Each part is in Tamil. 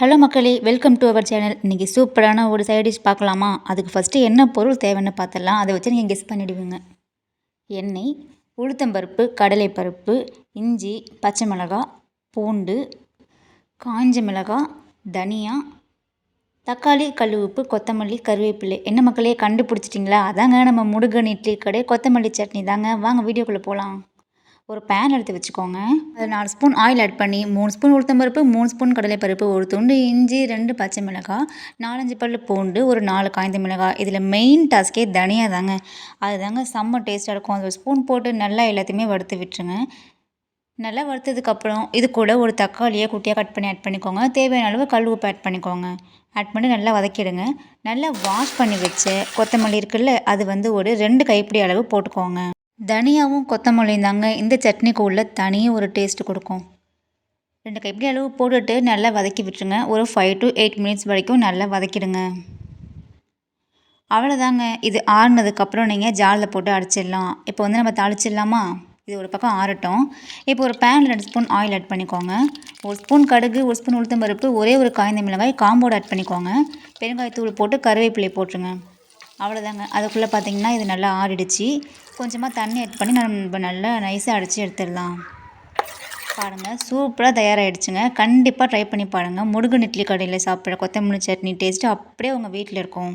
ஹலோ மக்களே வெல்கம் டு அவர் சேனல் இன்றைக்கி சூப்பரான ஒரு சைட் டிஷ் பார்க்கலாமா? அதுக்கு ஃபஸ்ட்டு என்ன பொருள் தேவைன்னு பார்த்துடலாம். அதை வச்சு நீங்கள் கெஸ் பண்ணிடுவீங்க. எண்ணெய் உளுத்தம்பருப்பு கடலைப்பருப்பு இஞ்சி பச்சை மிளகாய் பூண்டு காஞ்ச மிளகாய் தனியா தக்காளி கல் உப்பு கொத்தமல்லி கருவேப்பிலை. என்ன மக்களே கண்டுபிடிச்சிட்டிங்களா? அதாங்க நம்ம முடுகன் இட்லி கடை. கொத்தமல்லி சட்னி தாங்க. வாங்க வீடியோக்குள்ளே போகலாம் ஒரு பேன் எடுத்து வச்சுக்கோங்க. அதில் நாலு ஸ்பூன் ஆயில் ஆட் பண்ணி மூணு ஸ்பூன் உளுத்தம்பருப்பு மூணு ஸ்பூன் கடலைப்பருப்பு ஒரு துண்டு இஞ்சி ரெண்டு பச்சை மிளகாய் நாலஞ்சு பல் பூண்டு ஒரு நாலு காய்ந்த மிளகாய். இதில் மெயின் டாஸ்கே தனியா தாங்க. அது தாங்க செம்ம டேஸ்ட்டாக இருக்கும். அது ஸ்பூன் போட்டு நல்லா எல்லாத்தையுமே வறுத்து விட்டுருங்க. நல்லா வறுத்ததுக்கப்புறம் இது கூட ஒரு தக்காளியை குட்டியாக கட் பண்ணி ஆட் பண்ணிக்கோங்க. தேவையான அளவு கல் உப்பு ஆட் பண்ணிக்கோங்க. ஆட் பண்ணி நல்லா வதக்கிடுங்க. நல்லா வாஷ் பண்ணி வச்ச கொத்தமல்லி இருக்குல்ல அது வந்து ஒரு ரெண்டு கைப்பிடி அளவு போட்டுக்கோங்க. தனியாவும் கொத்தமல்லியும் தாங்க இந்த சட்னிக்கு உள்ள தனியாக ஒரு டேஸ்ட்டு கொடுக்கும். ரெண்டு கைப்பிடி அளவு போட்டுட்டு நல்லா வதக்கி விட்டுருங்க. ஒரு ஃபைவ் டு எயிட் மினிட்ஸ் வரைக்கும் நல்லா வதக்கிடுங்க. அவ்வளோதாங்க இது ஆறுனதுக்கப்புறம் நீங்கள் ஜாலில் போட்டு அடிச்சிடலாம். இப்போ வந்து நம்ம தாளிச்சிடலாமா? இது ஒரு பக்கம் ஆறட்டும். இப்போ ஒரு பேனில் ரெண்டு ஸ்பூன் ஆயில் ஆட் பண்ணிக்கோங்க. ஒரு ஸ்பூன் கடுகு ஒரு ஸ்பூன் உளுத்தம்பருப்பு ஒரே ஒரு காய்ந்த மிளகாய் காம்போடு ஆட் பண்ணிக்கோங்க. பெருங்காயத்தூள் போட்டு கருவேப்பிலை போட்டுருங்க. அவ்வளோதாங்க அதுக்குள்ளே பார்த்தீங்கன்னா இது நல்லா ஆறிடுச்சு. கொஞ்சமாக தண்ணி ஆட் பண்ணி நம்ம நல்லா நைஸாக அடித்து எடுத்துடலாம். பாருங்கள் சூப்பராக தயாராகிடுச்சுங்க கண்டிப்பாக ட்ரை பண்ணி பாருங்கள் முருகன் இட்லி கடையில் சாப்பிட்ற கொத்தமல்லி சட்னி டேஸ்ட்டு அப்படியே உங்கள் வீட்டில் இருக்கும்.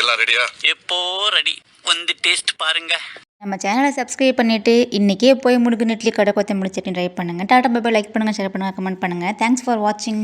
எல்லாம் ரெடியா எப்போ ரெடி வந்து டேஸ்ட் பாருங்க. நம்ம சேனலை சப்ஸ்கிரைப் பண்ணிவிட்டு இன்றைக்கே போய் முருகன் இட்லி கடை கொத்தமல்லி சட்னி ட்ரை பண்ணுங்கள் டாட்டா பாபா லைக் பண்ணுங்கள் ஷேர் பண்ணுங்கள் கமெண்ட் பண்ணுங்கள் தேங்க்ஸ் ஃபார் வாட்சிங்